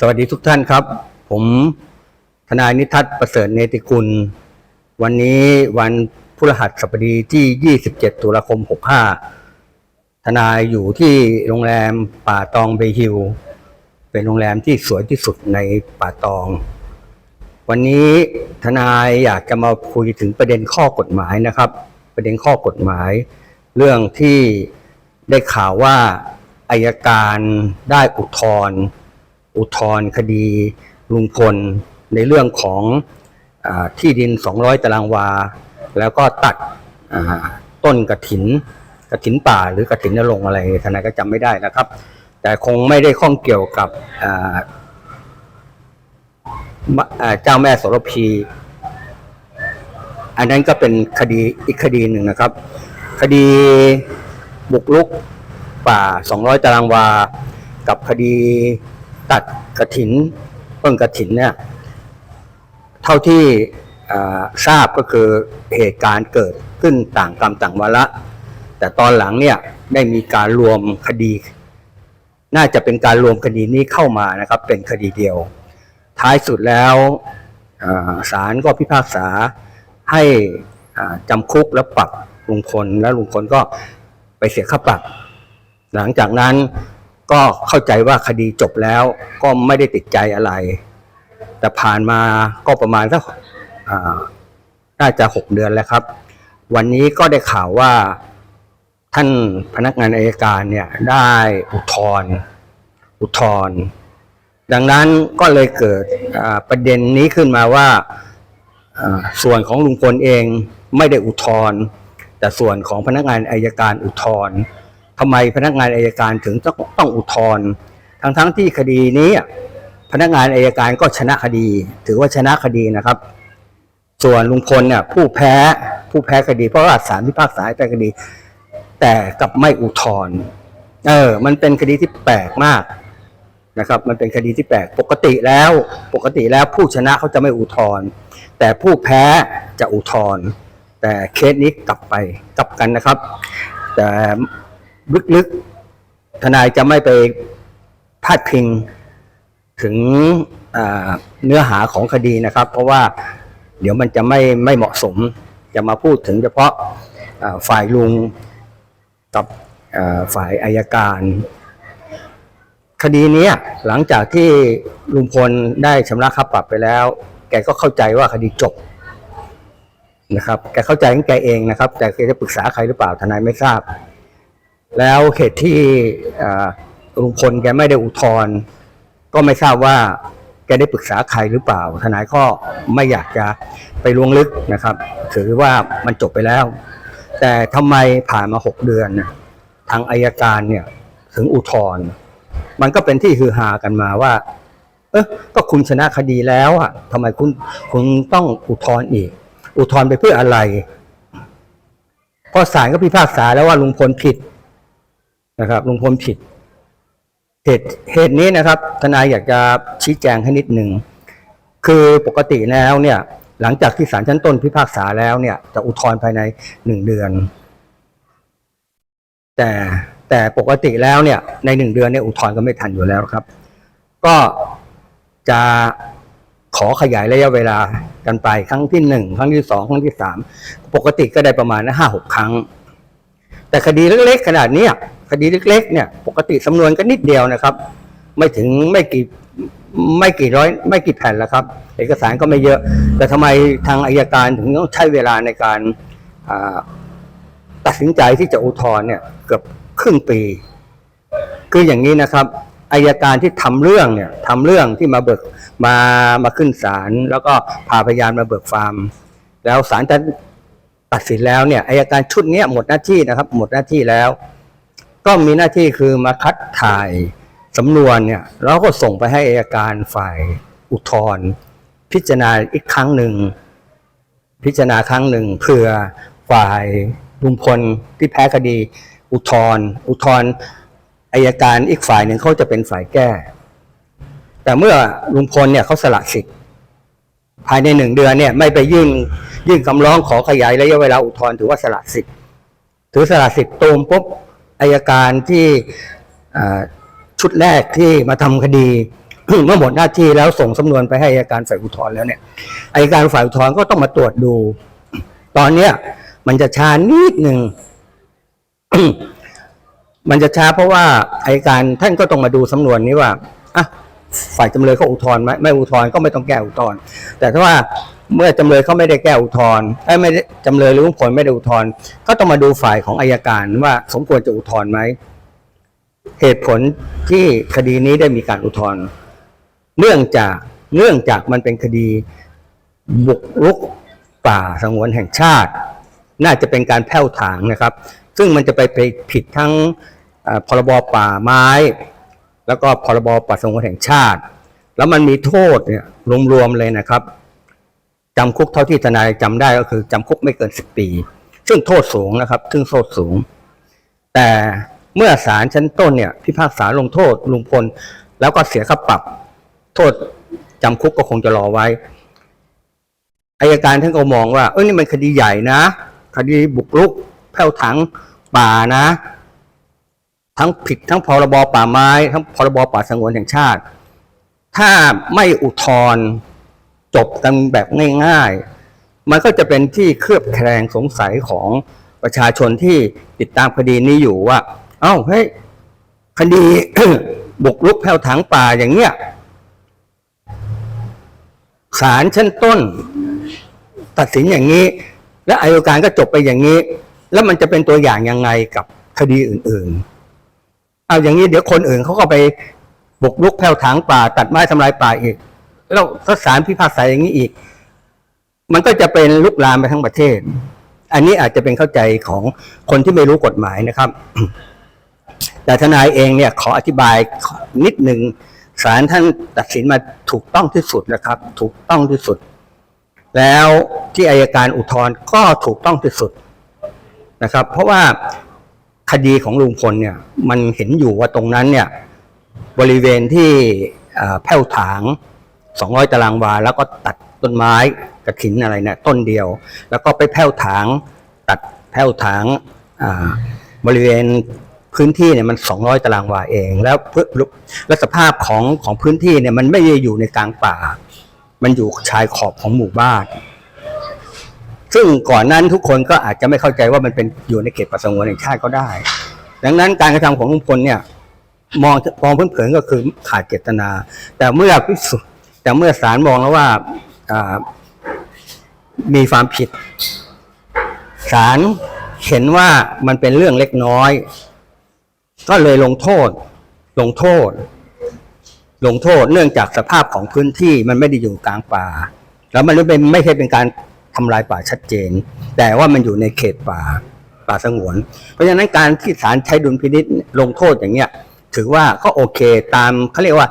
สวัสดีทุกท่านครับ ผมทนายนิทัศน์ประเสริฐเนติกุลวันนี้วันพฤหัสบดีที่ 27 ตุลาคม 65 ทนายอยู่ที่โรงแรมป่าตองเบฮิลเป็นโรงแรมที่สวยที่สุดในป่าตอง วันนี้ทนายอยากจะมาคุยถึงประเด็นข้อกฎหมายนะครับ ประเด็นข้อกฎหมาย เรื่องที่ได้ข่าวว่าอายการได้อุทธรณ์ อุทธรณ์คดีลุงพล ในเรื่องของอที่ดิน 200 ตารางวา แล้วก็ตัดต้นกระถินกระถินป่าหรือกระถินนรงอะไรทนายก็จำไม่ได้นะครับ แต่คงไม่ได้ข้องเกี่ยวกับเจ้าแม่โสระพี อันนั้นก็เป็นคดีอีกคดีหนึ่งนะครับ คดีบุกรุกป่า 200 ตารางวา กับคดี ตัดกระถินต้นกระถินเนี่ยเท่าที่ทราบก็คือเหตุการณ์เกิดขึ้นต่างกรรมต่างวาระ แต่ตอนหลังเนี่ยได้มีการรวมคดี น่าจะเป็นการรวมคดีนี้เข้ามานะครับ เป็นคดีเดียว ท้ายสุดแล้วอ่าศาลก็พิพากษาให้จำคุกแล้วปรับลุงพลแล้วลุงพลก็ไปเสียค่าปรับ หลังจากนั้น ก็เข้าใจว่าคดีจบแล้วก็ไม่ได้ติดใจอะไร แต่ผ่านมาก็ประมาณสักน่าจะหกเดือนแล้วครับ วันนี้ก็ได้ข่าวว่าท่านพนักงานอายการเนี่ยได้อุทธรณ์อุทธรณ์ดังนั้นก็เลยเกิดประเด็นนี้ขึ้นมาว่าอ่าส่วนของลุงพลเองไม่ได้อุทธรณ์แต่ส่วนของพนักงานอายการอุทธรณ์ ทำไมพนักงานอายการถึงต้องต้องอุทธรณ์ทั้งๆที่คดีนี้ พนักงานอายการก็ชนะคดี ถือว่าชนะคดีนะครับ ส่วนลุงพลเนี่ยผู้แพ้ผู้แพ้คดีเพราะว่าศาลพิพากษาแพ้คดี แต่กลับไม่อุทธรณ์เออ มันเป็นคดีที่แปลกมากนะครับ มันเป็นคดีที่แปลกปกติแล้ว ปกติแล้วผู้ชนะเขาจะไม่อุทธรณ์แต่ผู้แพ้จะอุทธรณ์แต่เคสนี้กลับไปกลับกันนะครับ แต่ ลึกๆ ทนายจะไม่ไปพาดพิงถึงเนื้อหาของคดีนะครับ เพราะว่าเดี๋ยวมันจะไม่ไม่เหมาะสม จะมาพูดถึงเฉพาะฝ่ายลุงกับฝ่ายอายการ คดีนี้หลังจากที่ลุงพลได้ชำระค่าปรับไปแล้ว แกก็เข้าใจว่าคดีจบนะครับ แกเข้าใจของแกเองนะครับ แต่แกจะปรึกษาใครหรือเปล่าทนายไม่ทราบ แล้วเหตุที่ลุงพลแกไม่ได้อุทธรณ์ก็ไม่ทราบว่าแกได้ปรึกษาใครหรือเปล่า ทนายก็ไม่อยากจะไปลวงลึกนะครับ ถือว่ามันจบไปแล้ว แต่ทำไมผ่านมาหกเดือน ทางอายการเนี่ยถึงอุทธรณ์มันก็เป็นที่ฮือฮากันมาว่า เออก็คุณชนะคดีแล้วอะทำไมคุณคุณต้องอุทธรณ์อีก อุทธรณ์ไปเพื่ออะไร เพราะศาลก็พิพากษาแล้วว่าลุงพลผิด นะครับลุงพลผิด เหตุเหตุนี้นะครับ ทนายอยากจะชี้แจงให้นิดหนึ่งคือปกติแล้วเนี่ย หลังจากที่ศาลชั้นต้นพิพากษาแล้วเนี่ย จะอุทธรณ์ภายในหนึ่งเดือน แต่แต่ปกติแล้วเนี่ย ในหนึ่งเดือนเนี่ยอุทธรณ์ก็ไม่ทันอยู่แล้วครับ ก็จะขอขยายระยะเวลากันไปครั้งที่หนึ่งครั้งที่สองครั้งที่สามปกติก็ได้ประมาณห้าหกครั้ง แต่คดีเล็กๆขนาดเนี้ย คดีเล็กๆเนี่ยปกติสำนวนก็นิดเดียวนะครับ ไม่ถึงไม่กี่ไม่กี่ร้อย ไม่กี่แผ่นแล้วครับ เอกสารก็ไม่เยอะ แต่ทำไมทางอายการถึงต้องใช้เวลาในการตัดสินใจที่จะอุทธรณ์เนี่ยเกือบครึ่งปี คืออย่างนี้นะครับอายการที่ทำเรื่องเนี่ยทำเรื่องที่มาเบิกมามาขึ้นศาลแล้วก็พาพยานมาเบิกฟาร์ม แล้วศาลจะตัดสินแล้วเนี่ยอายการชุดนี้หมดหน้าที่นะครับ หมดหน้าที่แล้ว ก็มีหน้าที่คือมาคัดถ่ายสำนวนเนี่ยแล้วก็ส่งไปให้อายการฝ่ายอุทธรณ์พิจารณาอีกครั้งหนึ่ง พิจารณาครั้งหนึ่งเพื่อฝ่ายลุงพลที่แพ้คดี อุทธรณ์อุทธรณ์อายการอีกฝ่ายหนึ่งเขาจะเป็นฝ่ายแก้ แต่เมื่อลุงพลเนี่ยเขาสละสิทธิ์ภายในหนึ่งเดือนเนี่ยไม่ไปยื่นยื่นคำร้องขอขยายระยะเวลาอุทธรณ์ถือว่าสละสิทธิ์ถือสละสิทธิ์ตูมปุ๊บ อายการที่ชุดแรกที่มาทำคดีเมื่อหมดหน้าที่แล้วส่งสำนวนไปให้อัยการฝ่ายอุทธรณ์แล้วเนี่ยอัยการฝ่ายอุทธรณ์ก็ต้องมาตรวจดู ตอนเนี้ยมันจะช้านิดหนึ่งมันจะช้าเพราะว่าอัยการท่านก็ต้องมาดูสำนวนนี้ว่าอะฝ่ายจำเลยเขาอุทธรณ์ไหมไม่อุทธรณ์ก็ไม่ต้องแก้อุทธรณ์แต่ถ้าว่า เมื่อจำเลยเขาไม่ได้แก้อุทธรณ์เอ้ไม่ได้จำเลยหรือผู้ผลไม่ได้อุทธรณ์ก็ต้องมาดูฝ่ายของอายการว่าสมควรจะอุทธรณ์ไหมเหตุผลที่คดีนี้ได้มีการอุทธรณ์เนื่องจากเนื่องจากมันเป็นคดีบุกรุกป่าสงวนแห่งชาติ น่าจะเป็นการแผ่วถางนะครับ ซึ่งมันจะไปไปผิดทั้งพรบป่าไม้ แล้วก็พรบป่าสงวนแห่งชาติ แล้วมันมีโทษเนี่ยรวมๆเลยนะครับ จำคุกเท่าที่ทนายจำได้ก็คือจำคุกไม่เกินสิบปี ซึ่งโทษสูงนะครับ ซึ่งโทษสูง แต่เมื่อศาลชั้นต้นเนี่ย พิพากษาลงโทษลุงพล แล้วก็เสียค่าปรับ โทษจำคุกก็คงจะรอไว้อายการท่านก็มองว่า เอ้ยนี่มันคดีใหญ่นะ คดีบุกรุกแผ่วถังป่านะ ทั้งผิดทั้งพรบป่าไม้ ทั้งพรบป่าสงวนแห่งชาติ ถ้าไม่อุทธรณ์ จบกันแบบง่ายๆ มันก็จะเป็นที่เคลือบแคลงสงสัยของประชาชนที่ติดตามคดีนี้อยู่ว่า เอ้าเฮ้ยคดีบุกรุกแผ่วถังป่าอย่างเงี้ยศาลชั้นต้น ตัดสินอย่างนี้ และอายการก็จบไปอย่างนี้ แล้วมันจะเป็นตัวอย่างยังไงกับคดีอื่น ๆ เอาอย่างนี้เดี๋ยวคนอื่นเขาก็ไปบุกรุกแผ่วถางป่า ตัดไม้ทำลายป่าอีก แล้วถ้าศาลพิพากษาอย่างนี้อีก มันก็จะเป็นลุกลามไปทั้งประเทศ อันนี้อาจจะเป็นเข้าใจของคนที่ไม่รู้กฎหมายนะครับ แต่ทนายเองเนี่ย ขออธิบายนิดหนึ่งศาลท่านตัดสินมาถูกต้องที่สุดนะครับ ถูกต้องที่สุด แล้วที่อายการอุทธรณ์ก็ถูกต้องที่สุดนะครับ เพราะว่าคดีของลุงพลเนี่ย มันเห็นอยู่ว่าตรงนั้นเนี่ย บริเวณที่แผ่วถาง 200 ตารางวา แล้วก็ตัดต้นไม้กระถินอะไรเนี่ยต้นเดียว แล้วก็ไปแผ่วถางตัดแผ่วถางบริเวณพื้นที่เนี่ยมัน 200 ตารางวาเอง แล้วพื้นและสภาพของของพื้นที่เนี่ยมันไม่ได้อยู่ในกลางป่า มันอยู่ชายขอบของหมู่บ้าน ซึ่งก่อนนั้นทุกคนก็อาจจะไม่เข้าใจว่ามันเป็นอยู่ในเขตป่าสงวนแห่งชาติก็ได้ ดังนั้นการกระทำของลุงพลเนี่ย มองมองเผินๆก็คือขาดเจตนา แต่เมื่อพิสูจน์ แต่เมื่อศาลมองแล้วว่ามีความผิดศาลเห็นว่ามันเป็นเรื่องเล็กน้อย ก็เลยลงโทษ ลงโทษ ลงโทษเนื่องจากสภาพของพื้นที่มันไม่ได้อยู่กลางป่า แล้วมันไม่เป็นไม่ใช่เป็นการทำลายป่าชัดเจน แต่ว่ามันอยู่ในเขตป่าป่าสงวน เพราะฉะนั้นการที่ศาลใช้ดุลพินิษลงโทษอย่างเงี้ย ถือว่าก็โอเคตามเขาเรียกว่า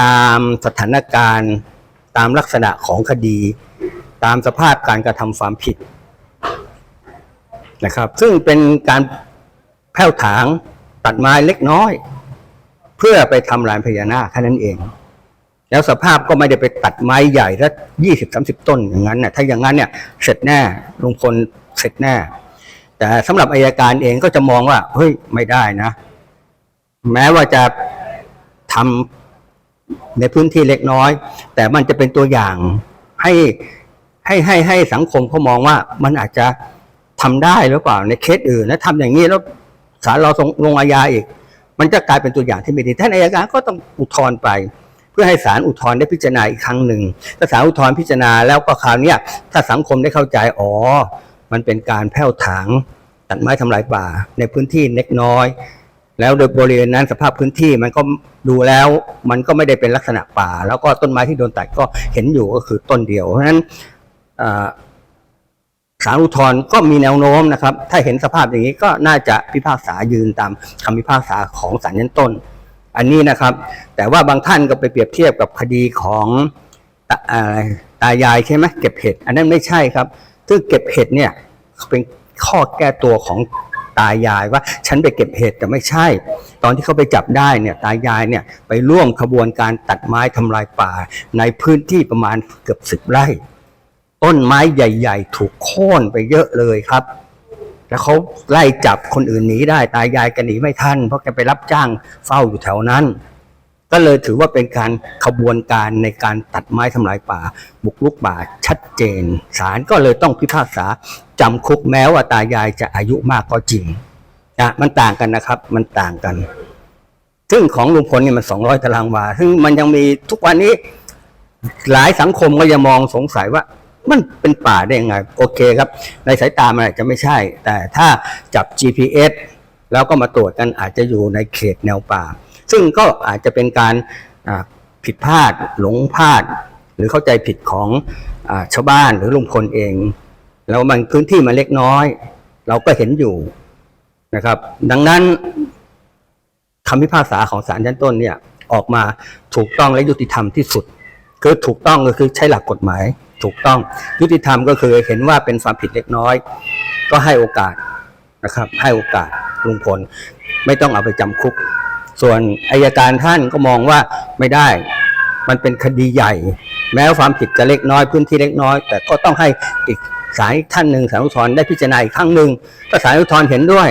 ตามสถานการณ์ตามลักษณะของคดี ตามสภาพการกระทำความผิดนะครับ ซึ่งเป็นการแผ่วถางตัดไม้เล็กน้อย เพื่อไปทำลานพญานาคแค่นั้นเอง แล้วสภาพก็ไม่ได้ไปตัดไม้ใหญ่สักยี่สิบสามสิบต้นอย่างนั้นน่ะถ้าอย่างนั้นเนี่ยเสร็จแน่ลุงพลเสร็จแน่แต่สำหรับอายการเองก็จะมองว่าเฮ้ยไม่ได้นะ แม้ว่าจะทำ ในพื้นที่เล็กน้อย แต่มันจะเป็นตัวอย่างให้ให้ให้ให้สังคมเขามองว่ามันอาจจะทำได้หรือเปล่าในเคสอื่นแล้วทำอย่างนี้แล้วศาลเราส่งลงอาญาอีก มันจะกลายเป็นตัวอย่างที่ไม่ดีท่านอายการก็ต้องอุทธรณ์ไป เพื่อให้ศาลอุทธรณ์ได้พิจารณาอีกครั้งหนึ่งถ้าศาลอุทธรณ์พิจารณาแล้วก็คราวนี้ถ้าสังคมได้เข้าใจอ๋อ มันเป็นการแผ่วถางตัดไม้ทำลายป่าในพื้นที่เล็กน้อย แล้วโดยบริเวณนั้นสภาพพื้นที่มันก็ดูแล้ว มันก็ไม่ได้เป็นลักษณะป่า แล้วก็ต้นไม้ที่โดนตัดก็เห็นอยู่ก็คือต้นเดียว เพราะฉะนั้นอ่าศาลอุทธรณ์ก็มีแนวโน้มนะครับ ถ้าเห็นสภาพอย่างนี้ก็น่าจะพิพากษายืนตามคำพิพากษาของศาลชั้นต้น อันนี้นะครับ แต่ว่าบางท่านก็ไปเปรียบเทียบกับคดีของตาอ่าตายายใช่ไหมเก็บเห็ด อันนั้นไม่ใช่ครับซึ่งเก็บเห็ดเนี่ยเป็นข้อแก้ตัวของ ตายายว่าฉันไปเก็บเห็ดแต่ไม่ใช่ ตอนที่เขาไปจับได้เนี่ยตายายเนี่ยไปร่วมขบวนการตัดไม้ทำลายป่า ในพื้นที่ประมาณเกือบสิบไร่ ต้นไม้ใหญ่ ๆ ถูกโค่นไปเยอะเลยครับ แล้วเขาไล่จับคนอื่นหนีได้ตายายกันหนีไม่ทันเพราะแกไปรับจ้างเฝ้าอยู่แถวนั้น ก็เลยถือว่าเป็นการขบวนการในการตัดไม้ทำลายป่า บุกรุกป่าชัดเจนศาลก็เลยต้องพิพากษาจำคุกแม้ว่าตายายจะอายุมากก็จริงนะมันต่างกันนะครับ มันต่างกัน ซึ่งของลุงพลเนี่ยมันสองร้อยตารางวา ซึ่งมันยังมีทุกวันนี้ หลายสังคมก็ยังมองสงสัยว่า มันเป็นป่าได้ยังไง โอเคครับ ในสายตามันอาจจะไม่ใช่ แต่ถ้าจับ GPS แล้วก็มาตรวจกันอาจจะอยู่ในเขตแนวป่า ซึ่งก็อาจจะเป็นการผิดพลาดหลงพลาด หรือเข้าใจผิดของอชาวบ้านหรือลุงพลเอง แล้วมันพื้นที่มันเล็กน้อย เราก็เห็นอยู่นะครับ ดังนั้นคำพิพากษาของศาลชั้นต้นเนี่ยออกมาถูกต้องและยุติธรรมที่สุด คือถูกต้องก็คือใช้หลักกฎหมาย ถูกต้องยุติธรรมก็คือเห็นว่าเป็นความผิดเล็กน้อย ก็ให้โอกาสนะครับ ให้โอกาสลุงพลไม่ต้องเอาไปจำคุก ส่วนอายการท่านก็มองว่าไม่ได้ มันเป็นคดีใหญ่ แม้ว่าความผิดจะเล็กน้อยพื้นที่เล็กน้อย แต่ก็ต้องให้อีกศาลอีกท่านหนึ่งศาลอุทธรณ์ได้พิจารณาอีกครั้งหนึ่งถ้าศาลอุทธรณ์เห็นด้วย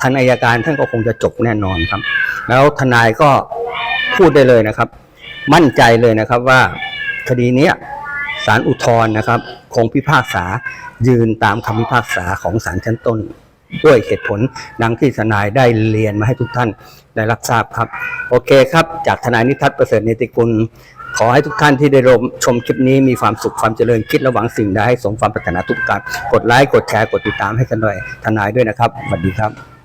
ท่างอายการท่านก็คงจะจบแน่นอนครับ แล้วทนายก็พูดได้เลยนะครับ มั่นใจเลยนะครับว่าคดีนี้ยศาลอุทธรณ์นะครับ คงพิพากษายืนตามคำพิพากษาของศาลชั้นต้น ด้วยเหตุผลดังที่ทนายได้เรียนมาให้ทุกท่านได้รับทราบครับ โอเคครับ จากทนายนิทัศน์ประเสริฐเนติกุล ขอให้ทุกท่านที่ได้รมชมคลิปนี้มีความสุขความเจริญคิดระหวังสิ่งใดให้สมความปรารถนาทุกประการกดไลค์กดแชร์กดติดตามให้กันหน่อยทนายด้วยนะครับสวัสดีครับ